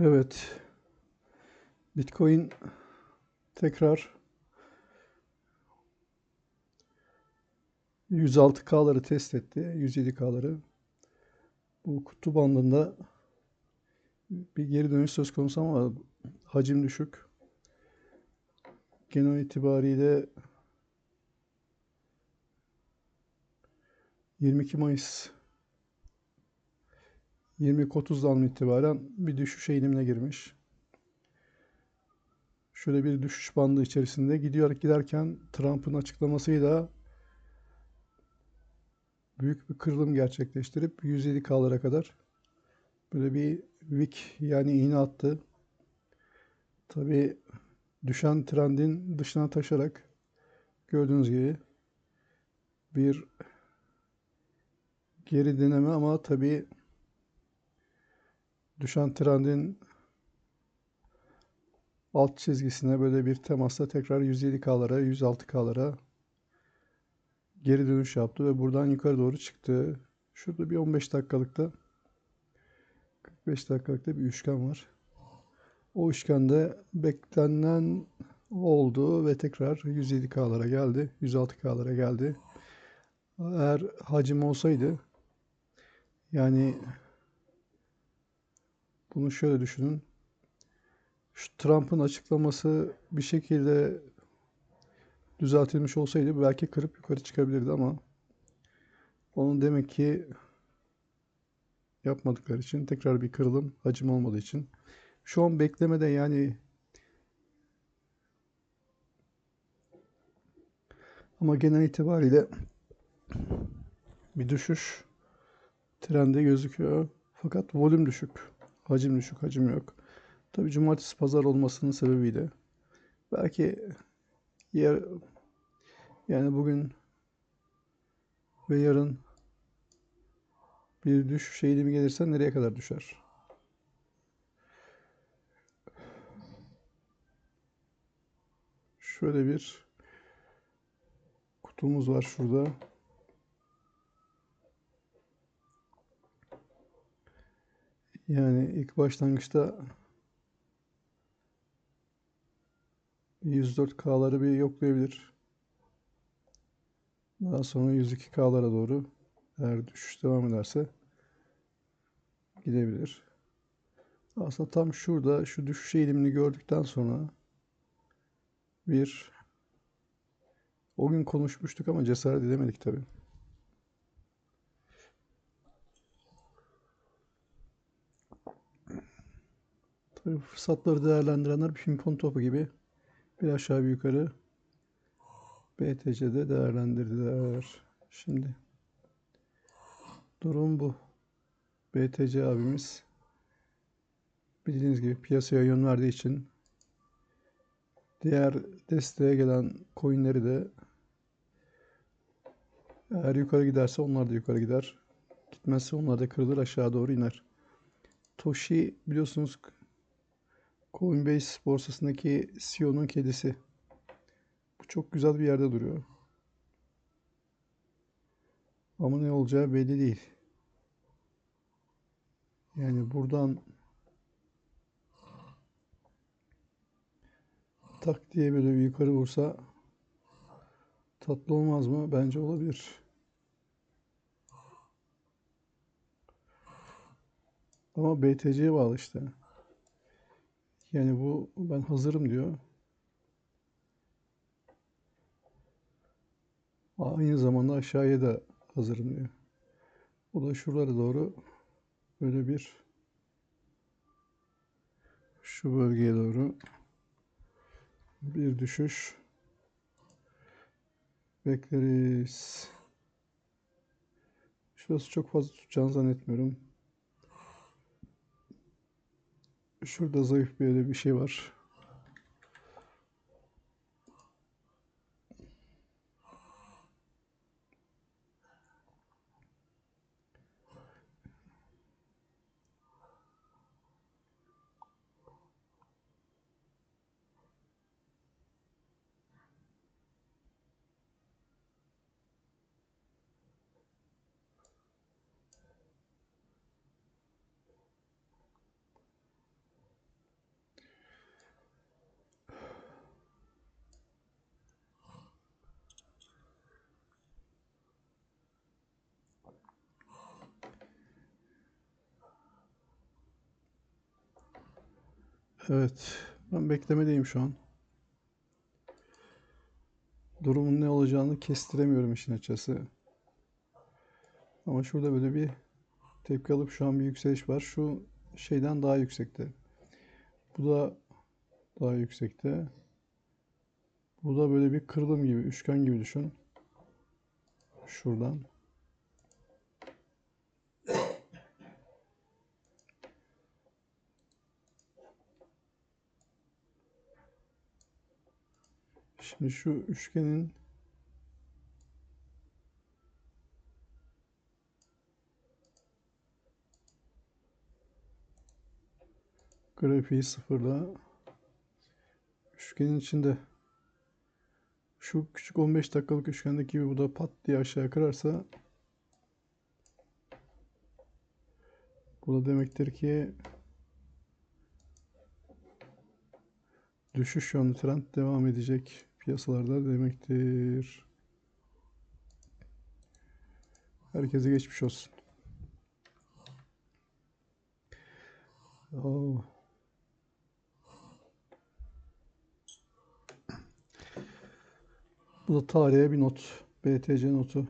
Evet. Bitcoin tekrar 106K'ları test etti. 107K'ları. Bu kutu bandında bir geri dönüş söz konusu ama hacim düşük. Genel itibariyle 22 Mayıs 20.30'dan itibaren bir düşüş eğilimine girmiş. Şöyle bir düşüş bandı içerisinde gidiyor giderken Trump'ın açıklamasıyla büyük bir kırılım gerçekleştirip 107K'lara kadar böyle bir wick yani iğne attı. Tabi düşen trendin dışına taşarak gördüğünüz gibi bir geri deneme ama tabi düşen trendin alt çizgisine böyle bir temasla tekrar 107K'lara, 106K'lara geri dönüş yaptı ve buradan yukarı doğru çıktı. Şurada bir 15 dakikalıkta 45 dakikalıkta bir üçgen var. O üçgende beklenen oldu ve tekrar 107K'lara geldi. 106K'lara geldi. Eğer hacim olsaydı yani bunu şöyle düşünün. Şu Trump'ın açıklaması bir şekilde düzeltilmiş olsaydı belki kırıp yukarı çıkabilirdi ama onun demek ki yapmadıkları için tekrar bir kırılım hacim olmadığı için şu an beklemede yani ama genel itibariyle bir düşüş trende gözüküyor. Fakat volüm düşük. Hacim düşük, hacim yok. Tabi cumartesi pazar olmasının sebebiyle belki yer yani bugün ve yarın bir düşüş eğilimi gelirse nereye kadar düşer? Şöyle bir kutumuz var şurada. Yani ilk başlangıçta 104K'ları bir yoklayabilir. Daha sonra 102K'lara doğru eğer düşüş devam ederse gidebilir. Aslında tam şurada şu düşüş eğilimini gördükten sonra bir o gün konuşmuştuk ama cesaret edemedik tabii. Fırsatları değerlendirenler bir pimpon topu gibi bir aşağı bir yukarı BTC'de değerlendirdiler. Şimdi durum bu. BTC abimiz bildiğiniz gibi piyasaya yön verdiği için diğer desteğe gelen coinleri de eğer yukarı giderse onlar da yukarı gider. Gitmezse onlar da kırılır aşağı doğru iner. Toshi biliyorsunuz Coinbase borsasındaki CEO'nun kedisi. Bu çok güzel bir yerde duruyor. Ama ne olacağı belli değil. Yani buradan tak diye böyle bir yukarı vursa tatlı olmaz mı? Bence olabilir. Ama BTC'ye bağlı işte. Yani bu ben hazırım diyor. Aynı zamanda aşağıya da hazırım diyor. O da şuralara doğru böyle bir şu bölgeye doğru bir düşüş bekleriz. Şurası çok fazla tutacağını zannetmiyorum. Şurada zayıf böyle bir şey var. Evet. Ben beklemedeyim şu an. Durumun ne olacağını kestiremiyorum işin açıkçası. Ama şurada böyle bir tepki alıp şu an bir yükseliş var. Şu şeyden daha yüksekte. Bu da daha yüksekte. Bu da böyle bir kırılım gibi, üçgen gibi düşün. Şuradan. Şimdi şu üçgenin grafiği sıfırla üçgenin içinde. Şu küçük 15 dakikalık üçgendeki gibi bu da pat diye aşağı kırarsa bu da demektir ki düşüş yönlü trend devam edecek piyasalarda demektir. Herkese geçmiş olsun. Oo. Bu da tarihe bir not. BTC notu.